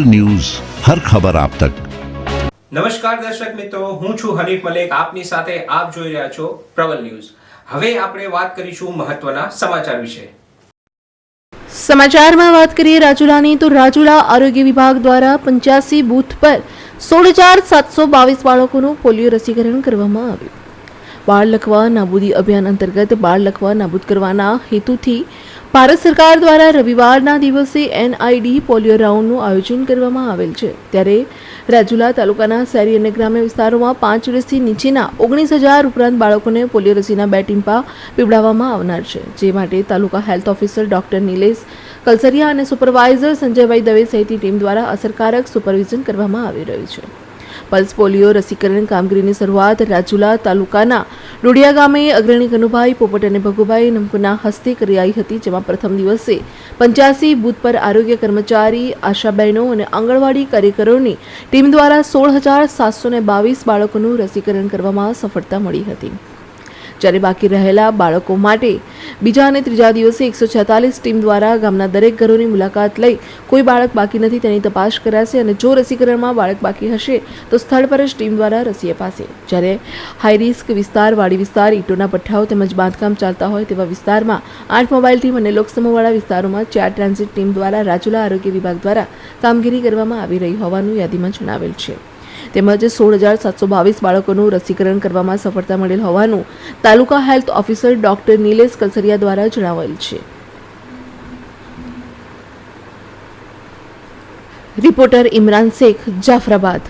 News હર ખબર આપ તક નમસ્કાર દર્શક મિત્રો હું છું હનીફ મલેક. આપની સાથે આપ જોઈ રહ્યા છો પ્રબલ ન્યૂઝ. હવે આપણે વાત કરીશું મહત્વના સમાચાર વિશે. સમાચારમાં વાત કરીએ રાજુલાની તો રાજુલા આરોગ્ય વિભાગ દ્વારા પંચ્યાસી બૂથ પર સોળ હજાર સાતસો બાવીસ બાળકોનું પોલિયો રસીકરણ કરવામાં આવ્યું. બાળ લખવા, નાબૂદી અભિયાન અંતર્ગત બાળ લખવા નાબૂદ કરવાના હેતુથી ભારત સરકાર દ્વારા રવિવારના દિવસે એનઆઈડી પોલિયો રાઉન્ડનું આયોજન કરવામાં આવેલ છે. ત્યારે રાજુલા તાલુકાના શહેરી અને ગ્રામ્ય વિસ્તારોમાં પાંચ વર્ષથી નીચેના ઓગણીસ હજાર ઉપરાંત બાળકોને પોલિયો રસીના બે ટીમ્પા પીવડાવવામાં આવનાર છે. જે માટે taluka health officer doctor Nilesh Kalsariya અને સુપરવાઇઝર સંજયભાઈ દવે સહિતની ટીમ દ્વારા અસરકારક સુપરવિઝન કરવામાં આવી રહ્યું છે. પલ્સ પોલિયો રસીકરણ કામગીરીની શરૂઆત રાજુલા તાલુકાના ડોડિયા ગામે અગ્રણી કનુભાઈ પોપટ અને ભગુભાઈ નમકુના હસ્તે કરાઈ હતી, જેમાં પ્રથમ દિવસે પંચ્યાસી બૂથ પર આરોગ્ય કર્મચારી, આશાબહેનો અને આંગણવાડી કાર્યકરોની ટીમ દ્વારા સોળ હજાર સાતસો બાવીસ બાળકોનું રસીકરણ કરવામાં સફળતા મળી હતી. જ્યારે બાકી રહેલા બાળકો માટે બીજા અને ત્રીજા દિવસે એકસો છેતાલીસ ટીમ દ્વારા ગામના દરેક ઘરોની મુલાકાત લઈ કોઈ બાળક બાકી નથી તેની તપાસ કરાશે અને જો રસીકરણમાં બાળક બાકી હશે, તો સ્થળ પર જ ટીમ દ્વારા રસી અપાશે. જ્યારે હાઈ રિસ્ક વિસ્તાર, વાડી વિસ્તાર, ઈંટોના પઠ્ઠાઓ તેમજ બાંધકામ ચાલતા હોય તેવા વિસ્તારમાં આઠ મોબાઈલ ટીમ અને લોકસમૂહવાળા વિસ્તારોમાં ચાર ટ્રાન્ઝિટ ટીમ દ્વારા રાજુલા આરોગ્ય વિભાગ દ્વારા કામગીરી કરવામાં આવી રહી હોવાનું યાદીમાં જણાવેલ છે. તેમજ સોળ હજાર સાતસો બાવીસ બાળકોનું રસીકરણ કરવામાં સફળતા મળેલ હોવાનું taluka health officer doctor Nilesh Kalsariya દ્વારા જણાવેલ છે. રિપોર્ટર ઇમરાન શેખ, જાફરાબાદ.